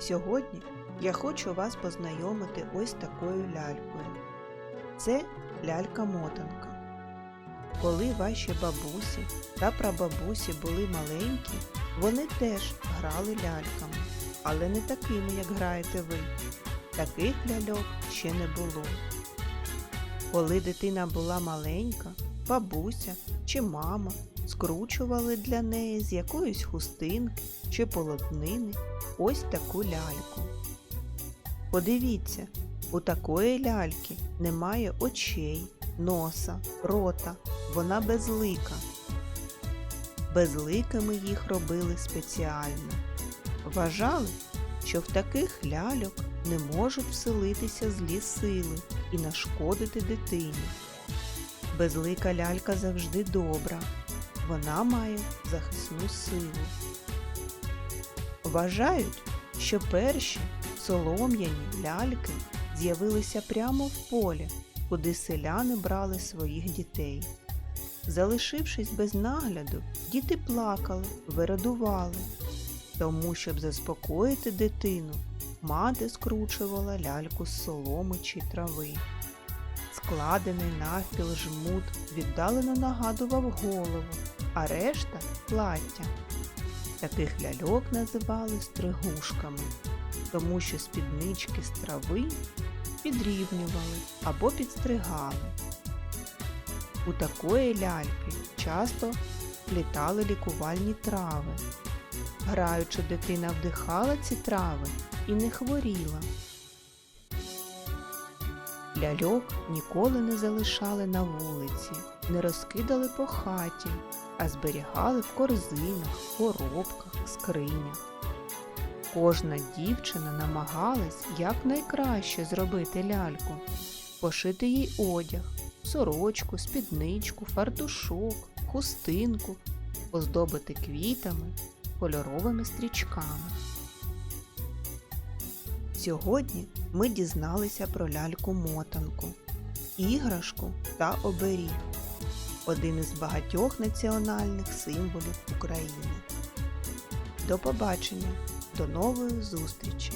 Сьогодні я хочу вас познайомити ось такою лялькою. Це лялька-мотанка. Коли ваші бабусі та прабабусі були маленькі, вони теж грали ляльками, але не такими, як граєте ви. Таких ляльок ще не було. Коли дитина була маленька, бабуся чи мама скручували для неї з якоїсь хустинки чи полотнини ось таку ляльку. Подивіться, у такої ляльки немає очей, носа, рота, вона безлика. Безликими їх робили спеціально. Вважали, що в таких ляльок не можуть вселитися злі сили і нашкодити дитині. Безлика лялька завжди добра, вона має захисну силу. Вважають, що перші солом'яні ляльки з'явилися прямо в полі, куди селяни брали своїх дітей. Залишившись без нагляду, діти плакали, вирадували. Тому, щоб заспокоїти дитину, мати скручувала ляльку з соломи чи трави. Складений навпіл жмут віддалено нагадував голову, а решта плаття. Таких ляльок називали стригушками, тому що спіднички з трави підрівнювали або підстригали. У такої ляльки часто плітали лікувальні трави. Граючи, дитина вдихала ці трави і не хворіла. Ляльок ніколи не залишали на вулиці, не розкидали по хаті, а зберігали в корзинах, коробках, скринях. Кожна дівчина намагалась якнайкраще зробити ляльку, пошити їй одяг, сорочку, спідничку, фартушок, хустинку, оздобити квітами, кольоровими стрічками. Сьогодні ми дізналися про ляльку-мотанку, іграшку та оберіг один із багатьох національних символів України. До побачення, до нової зустрічі!